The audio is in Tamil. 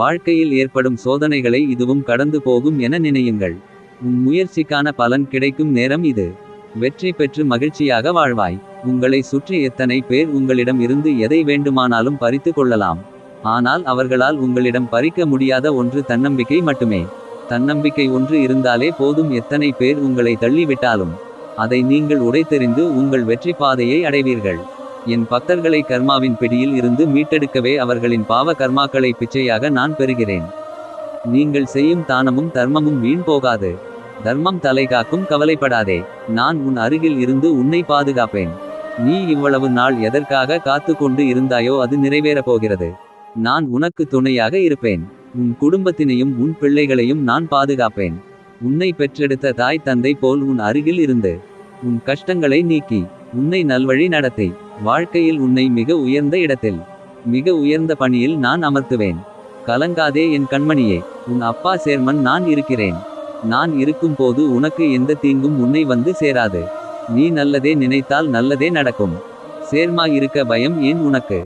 வாழ்க்கையில் ஏற்படும் சோதனைகளை இதுவும் கடந்து போகும் என நினையுங்கள். உன் முயற்சிக்கான பலன் கிடைக்கும் நேரம் இது. வெற்றி பெற்று மகிழ்ச்சியாக வாழ்வாய். உங்களை சுற்றி எத்தனை பேர் உங்களிடம் இருந்து எதை வேண்டுமானாலும் பறித்து கொள்ளலாம். ஆனால் அவர்களால் உங்களிடம் பறிக்க முடியாத ஒன்று தன்னம்பிக்கை மட்டுமே. தன்னம்பிக்கை ஒன்று இருந்தாலே போதும் எத்தனை பேர் உங்களை தள்ளிவிட்டாலும். அதை நீங்கள் உடைத்தெறிந்து உங்கள் வெற்றி பாதையை அடைவீர்கள். என் பக்தர்களை கர்மாவின் பிடியில் இருந்து மீட்டெடுக்கவே அவர்களின் பாவ கர்மாக்களை பிச்சையாக நான் பெறுகிறேன். நீங்கள் செய்யும் தானமும் தர்மமும் வீண் போகாது. தர்மம் தலை காக்கும் கவலைப்படாதே. நான் உன் அருகில் இருந்து உன்னை பாதுகாப்பேன். நீ இவ்வளவு நாள் எதற்காக காத்து கொண்டு இருந்தாயோ அது நிறைவேறப் போகிறது. நான் உனக்கு துணையாக இருப்பேன். உன் குடும்பத்தினையும் உன் பிள்ளைகளையும் நான் பாதுகாப்பேன். உன்னை பெற்றெடுத்த தாய் தந்தை போல் உன் அருகில் இருந்து. உன் கஷ்டங்களை நீக்கி. உன்னை நல்வழி நடத்தை. வாழ்க்கையில் உன்னை மிக உயர்ந்த இடத்தில் மிக உயர்ந்த பணியில் நான் அமர்த்துவேன். கலங்காதே என் கண்மணியே உன் அப்பா சேர்மன் நான் இருக்கிறேன். நான் இருக்கும் போது உனக்கு எந்த தீங்கும் உன்னை வந்து சேராது. நீ நல்லதே நினைத்தால் நல்லதே நடக்கும். சேர்மா இருக்க பயம் ஏன் உனக்கு?